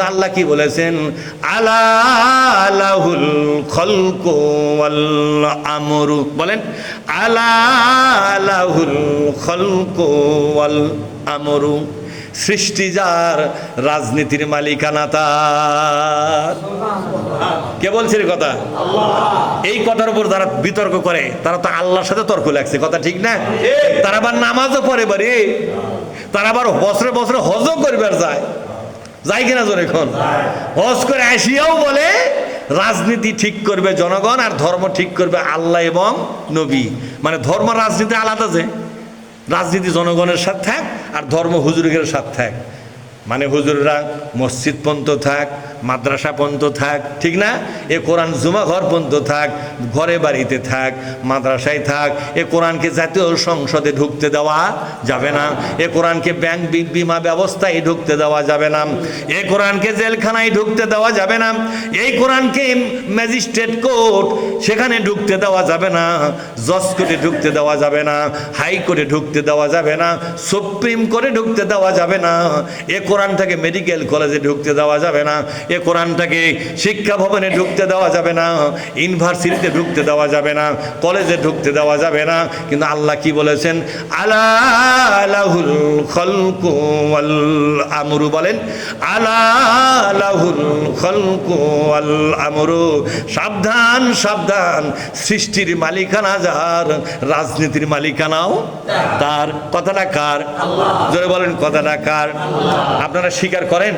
আল্লাহ কি বলেছেন? আলাহুল খলকু আমরু। বলেন আলাহুল খলকু আমরু। সৃষ্টি যার, রাজনীতির মালিকানা তার। কে বলছে কথা? এই কথার উপর যারা বিতর্ক করে, তারা তো আল্লাহর সাথে তর্ক লাগছে। কথা ঠিক না? তারা আবার নামাজও পড়ে বাড়ি। তারা আবার বছরে বছরে হজও করবার যায়। যাই কিনা জোর এখন? হজ করে আসিয়াও বলে, রাজনীতি ঠিক করবে জনগণ আর ধর্ম ঠিক করবে আল্লাহ এবং নবী। মানে ধর্ম রাজনীতি আলাদা যে। রাজনীতি জনগণের সাথে থাক আর ধর্ম হুজুরগের সাথে থাক। মানে হুজুররা মসজিদ পর্যন্ত থাক মাদ্রাসা পর্যন্ত থাক, ঠিক না? এ কোরআন জুমা ঘর পর্যন্ত থাক, ঘরে বাড়িতে থাক, মাদ্রাসায় থাক, এ কোরআনকে জাতীয় সংসদে ঢুকতে দেওয়া যাবে না, এ কোরআনকে ব্যাংক বিমা ব্যবস্থায় ঢুকতে দেওয়া যাবে না, এ কোরআনকে জেলখানায় ঢুকতে দেওয়া যাবে না, এই কোরআনকে ম্যাজিস্ট্রেট কোর্ট সেখানে ঢুকতে দেওয়া যাবে না জজ কোর্টে ঢুকতে দেওয়া যাবে না হাইকোর্টে ঢুকতে দেওয়া যাবে না সুপ্রিম কোর্টে ঢুকতে দেওয়া যাবে না, এ কোরআনটাকে মেডিকেল কলেজে ঢুকতে দেওয়া যাবে না এ কোরআনটাকে শিক্ষা ভবনে ঢুকতে দেওয়া যাবে না ইউনিভার্সিটিতে ঢুকতে দেওয়া যাবে না কলেজে ঢুকতে দেওয়া যাবে না। কিন্তু আল্লাহ কি বলেছেন? আলাহুল খলকু ওয়াল আমরু বলেন আলাহুল খলকু আমরু। সাবধান সাবধান সৃষ্টির মালিকানা যার রাজনীতির মালিকানাও তার। কথাটা কার? জোরে বলেন কথাটা কার? আপনারা স্বীকার করেন?